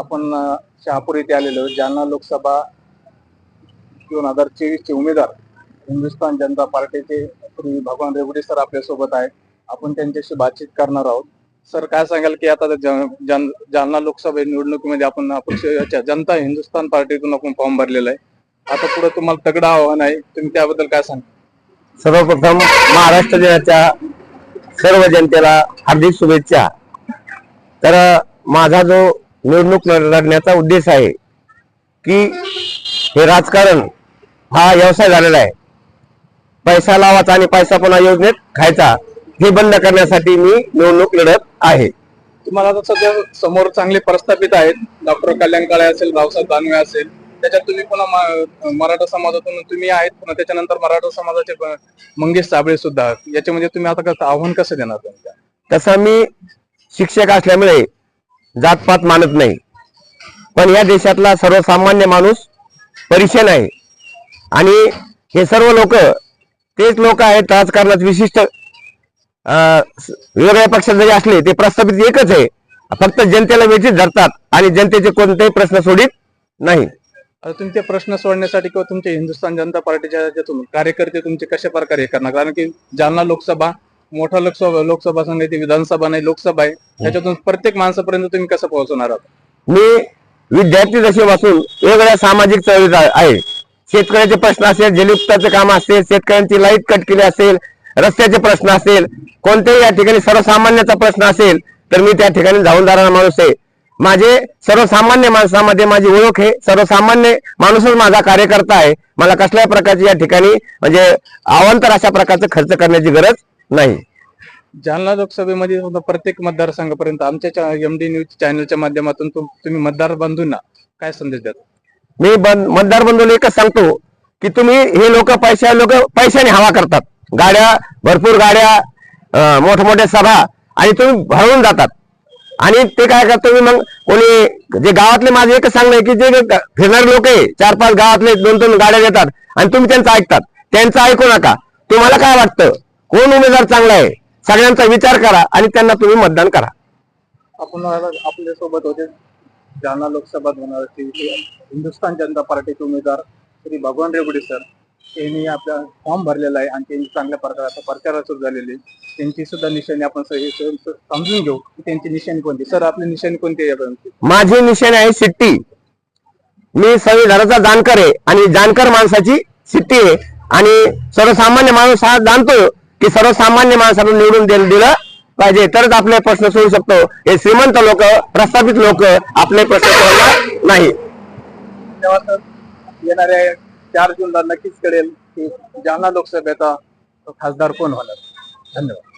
आपण शहापूर येथे आलेलो जालना लोकसभा दोन हजार चोवीसचे उमेदवार हिंदुस्थान जनता पार्टीचे श्री भगवान रेवडे सर आपल्यासोबत आहेत. आपण त्यांच्याशी बातचीत करणार आहोत. सर काय सांगाल की आता जालना लोकसभा निवडणुकीमध्ये आपण अपक्षाच्या जनता हिंदुस्थान पार्टीतून आपण फॉर्म भरलेला आहे. आता पुढे तुम्हाला तगडं आव्हान आहे. तुम्ही त्याबद्दल काय सांगा सर्वप्रथम महाराष्ट्र दिनाच्या सर्व जनतेला हार्दिक शुभेच्छा. तर माझा जो निवडणूक लढण्याचा उद्देश आहे की हे राजकारण हा व्यवसाय झालेला आहे. पैसा लावायचा आणि पैसा पुन्हा योजनेत खायचा हे बंद करण्यासाठी मी निवडणूक लढत आहे. तुम्हाला आता सध्या समोर चांगले प्रस्थापित आहेत. डॉक्टर कल्याण काळे असेल रावसाहेब दानवे असेल त्याच्यात तुम्ही पुन्हा मराठा समाजातून तुम्ही आहेत. पुन्हा त्याच्यानंतर मराठा समाजाचे मंगेश साबळे सुद्धा आहेत. याच्यामध्ये तुम्ही आता कसं आव्हान कसं देणार तुमच्या तसं मी शिक्षक असल्यामुळे जातपात मानत नाही. पण या देशातला सर्वसामान्य माणूस परिचय आहे आणि हे सर्व लोक तेच लोक आहेत राजकारणात विशिष्ट अं, वेगळ्या पक्षात जरी असले ते प्रस्थापित एकच आहे. फक्त जनतेला वेचित धरतात आणि जनतेचे कोणतेही प्रश्न सोडित नाही. तुमचे प्रश्न सोडण्यासाठी किंवा तुमचे हिंदुस्थान जनता पार्टीच्या याच्यातून कार्यकर्ते तुमचे कशा प्रकारे हे करणार? कारण की जालना लोकसभा मोठा लोकसभा लोकसभा संघ आहे ती विधानसभा नाही लोकसभा आहे. त्याच्यातून प्रत्येक माणसापर्यंत तुम्ही कसं पोहोचवणार आहात? मी विद्यार्थी दशेपासून वेगवेगळ्या सामाजिक चळवळीत आहे. शेतकऱ्याचे प्रश्न असेल जलयुक्ताचे काम असेल शेतकऱ्यांची लाइट कट केली असेल रस्त्याचे प्रश्न असेल कोणत्याही या ठिकाणी सर्वसामान्याचा प्रश्न असेल तर मी त्या ठिकाणी जाऊन जाणारा माणूस आहे. माझे सर्वसामान्य माणसामध्ये माझी ओळख आहे. सर्वसामान्य माणूसच माझा कार्यकर्ता आहे. मला कसल्याही प्रकारची या ठिकाणी म्हणजे अवांतर अशा प्रकारचं खर्च करण्याची गरज नाही. जालना लोकसभेमध्ये सुद्धा प्रत्येक मतदारसंघापर्यंत आमच्या एम डी न्यूज चॅनलच्या माध्यमातून तुम- तुम्ही मतदार बंधूंना काय संदेश द्याल? मी बंद मतदार बंधूला एकच सांगतो की तुम्ही हे लोक पैशा लोक पैशाने हवा करतात. गाड्या भरपूर गाड्या अं, मोठमोठ्या सभा आणि तुम्ही भरवून जातात. आणि ते काय करतो तुम्ही मग कोणी जे गावातले माझे एकच सांगणं आहे की जे ग- फिरणारे लोक आहे चार पाच गावातले दोन दोन गाड्या देतात आणि तुम्ही त्यांचं ऐकतात. त्यांचं ऐकू नका. तुम्हाला काय वाटतं? कोण उमेदवार चांगला आहे? सगळ्यांचा विचार करा आणि त्यांना तुम्ही मतदान करा. आपण आपल्यासोबत होते जालना लोकसभा दोन हजार तेवीस हिंदुस्थान जनता पार्टीचे उमेदवार श्री भगवान रेवडे सर. यांनी आपला फॉर्म भरलेला आहे आणि त्यांनी चांगल्या प्रकारे आता प्रचारात सुरू झालेली. त्यांची सुद्धा निशाणी आपण समजून घेऊ की त्यांची निशाणी कोणती. सर आपली निशाणी कोणती आहे माझी निशाणी आहे शिट्टी. मी संविधानाचा जाणकार आहे आणि जाणकार माणसाची शिट्टी आहे. आणि सर्वसामान्य माणूस हा जाणतो की सर्वसामान्य माणसाला निवडून दिलं पाहिजे. तरच आपले प्रश्न सोडू शकतो. हे श्रीमंत लोक प्रस्थापित लोक आपले प्रश्न सोडणार नाही. तेव्हा तर येणाऱ्या चार जूनला नक्कीच कळेल की जालना लोकसभेचा खासदार कोण होणार. धन्यवाद.